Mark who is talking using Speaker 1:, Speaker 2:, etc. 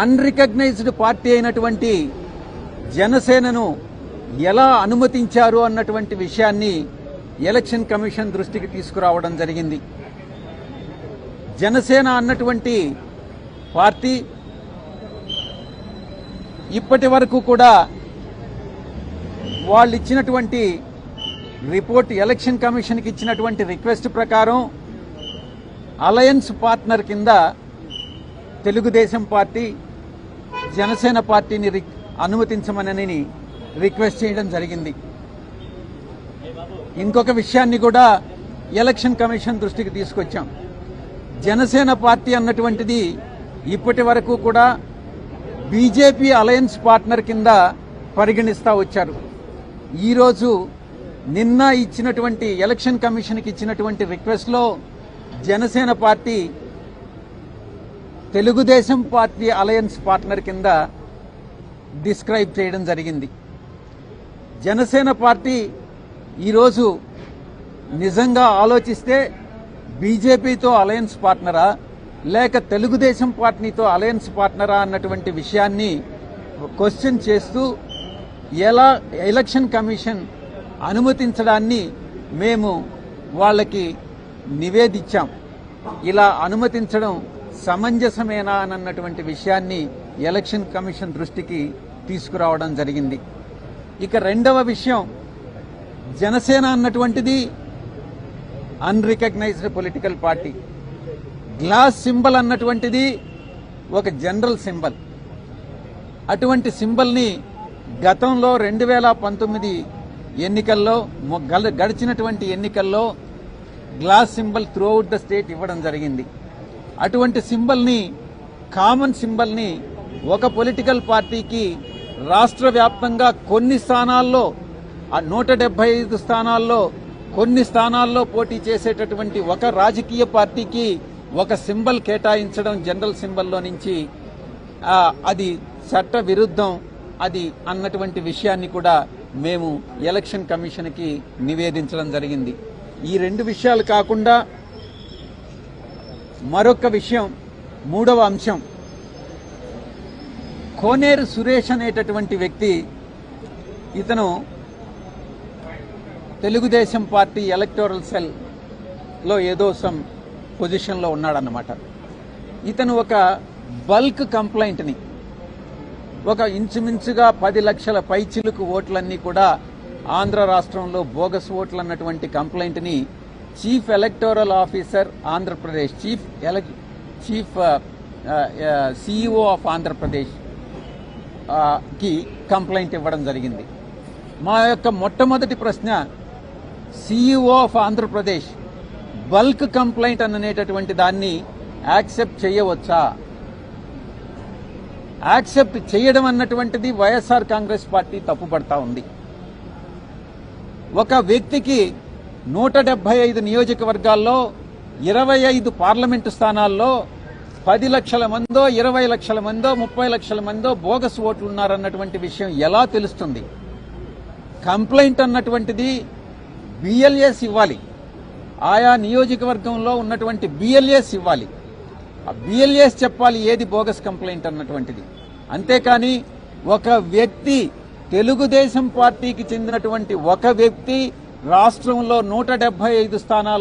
Speaker 1: Unrecognised party అయినటువంటి జనసేనను ఎలా అనుమతించారు అన్నటువంటి విషయాన్ని ఎలక్షన్ కమిషన్ దృష్టికి తీసుకురావడం జరిగింది. జనసేన అన్నటువంటి పార్టీ ఇప్పటి వరకు కూడా వాళ్ళు ఇచ్చినటువంటి రిపోర్ట్ ఎలక్షన్ కమిషన్కి ఇచ్చినటువంటి రిక్వెస్ట్ ప్రకారం అలయన్స్ పార్ట్నర్ కింద తెలుగుదేశం పార్టీ జనసేన పార్టీని రిక్- అనుమతించమనని రిక్వెస్ట్ చేయడం జరిగింది. ఇంకొక విషయాన్ని కూడా ఎలక్షన్ కమిషన్ దృష్టికి తీసుకొచ్చాం. జనసేన పార్టీ అన్నటువంటిది ఇప్పటి వరకు కూడా బీజేపీ అలయన్స్ పార్ట్నర్ కింద పరిగణిస్తూ వచ్చారు. ఈరోజు నిన్న ఇచ్చినటువంటి ఎలక్షన్ కమిషన్కి ఇచ్చినటువంటి రిక్వెస్ట్లో Janasena party Telugu Desam party alliance partner కింద డిస్క్రైబ్ చేయడం జరిగింది. జనసేన పార్టీ ఈరోజు నిజంగా ఆలోచిస్తే బీజేపీతో అలయన్స్ పార్ట్నరా లేక తెలుగుదేశం పార్టీతో అలయన్స్ పార్ట్నరా అన్నటువంటి విషయాన్ని క్వశ్చన్ చేస్తూ ఎలా ఎలక్షన్ కమిషన్ అనుమతించడాన్ని మేము వాళ్ళకి నివేదించాం ఇలా అనుమతించడం సమంజసమేనా అన్నటువంటి విషయాన్ని ఎలక్షన్ కమిషన్ దృష్టికి తీసుకురావడం జరిగింది. ఇక రెండవ విషయం జనసేన అన్నటువంటిది unrecognised political party glass symbol అన్నటువంటిది ఒక జనరల్ సింబల్. అటువంటి సింబల్ని గతంలో రెండు వేల పంతొమ్మిది ఎన్నికల్లో గడిచినటువంటి ఎన్నికల్లో glass symbol throughout the state ఇవ్వడం జరిగింది. అటువంటి సింబల్ని కామన్ సింబల్ని ఒక పొలిటికల్ పార్టీకి రాష్ట్ర వ్యాప్తంగా కొన్ని స్థానాల్లో నూట డెబ్బై ఐదు స్థానాల్లో కొన్ని స్థానాల్లో పోటీ చేసేటటువంటి ఒక రాజకీయ పార్టీకి ఒక సింబల్ కేటాయించడం జనరల్ సింబల్లో నుంచి అది చట్ట విరుద్ధం అది అన్నటువంటి విషయాన్ని కూడా మేము ఎలక్షన్ కమిషన్కి నివేదించడం జరిగింది. ఈ రెండు విషయాలు కాకుండా మరొక విషయం మూడవ అంశం. కోనేరు సురేష్ అనేటటువంటి వ్యక్తి ఇతను తెలుగుదేశం పార్టీ ఎలక్టోరల్ సెల్లో ఏదో సమ్ పొజిషన్లో ఉన్నాడన్నమాట. ఇతను ఒక బల్క్ కంప్లైంట్ని ఒక ఇంచుమించుగా పది లక్షల పైచిలుకు ఓట్లన్నీ కూడా ఆంధ్ర రాష్ట్రంలో బోగస్ ఓట్లు అన్నటువంటి కంప్లైంట్ని chief electoral officer Andhra Pradesh chief ఎలక్ chief CEO of ఆంధ్రప్రదేశ్కి కంప్లైంట్ ఇవ్వడం జరిగింది. మా యొక్క మొట్టమొదటి ప్రశ్న CEO of Andhra Pradesh bulk complaint అనేటటువంటి దాన్ని యాక్సెప్ట్ చేయవచ్చా? యాక్సెప్ట్ చేయడం అన్నటువంటిది వైఎస్ఆర్ కాంగ్రెస్ పార్టీ తప్పుపడతా ఉంది. ఒక వ్యక్తికి నూట డెబ్బై ఐదు నియోజకవర్గాల్లో ఇరవై ఐదు పార్లమెంటు స్థానాల్లో పది లక్షల మందో ఇరవై లక్షల మందో ముప్పై లక్షల మందో బోగస్ ఓట్లు ఉన్నారన్నటువంటి విషయం ఎలా తెలుస్తుంది? కంప్లైంట్ అన్నటువంటిది బిఎల్ఎస్ ఇవ్వాలి. ఆయా నియోజకవర్గంలో ఉన్నటువంటి బిఎల్ఎస్ ఇవ్వాలి. ఆ బిఎల్ఏస్ చెప్పాలి ఏది బోగస్ కంప్లైంట్ అన్నటువంటిది. అంతేకాని ఒక వ్యక్తి తెలుగుదేశం పార్టీకి చెందినటువంటి ఒక వ్యక్తి రాష్ట్రంలో నూట ఐదు స్థానాల్లో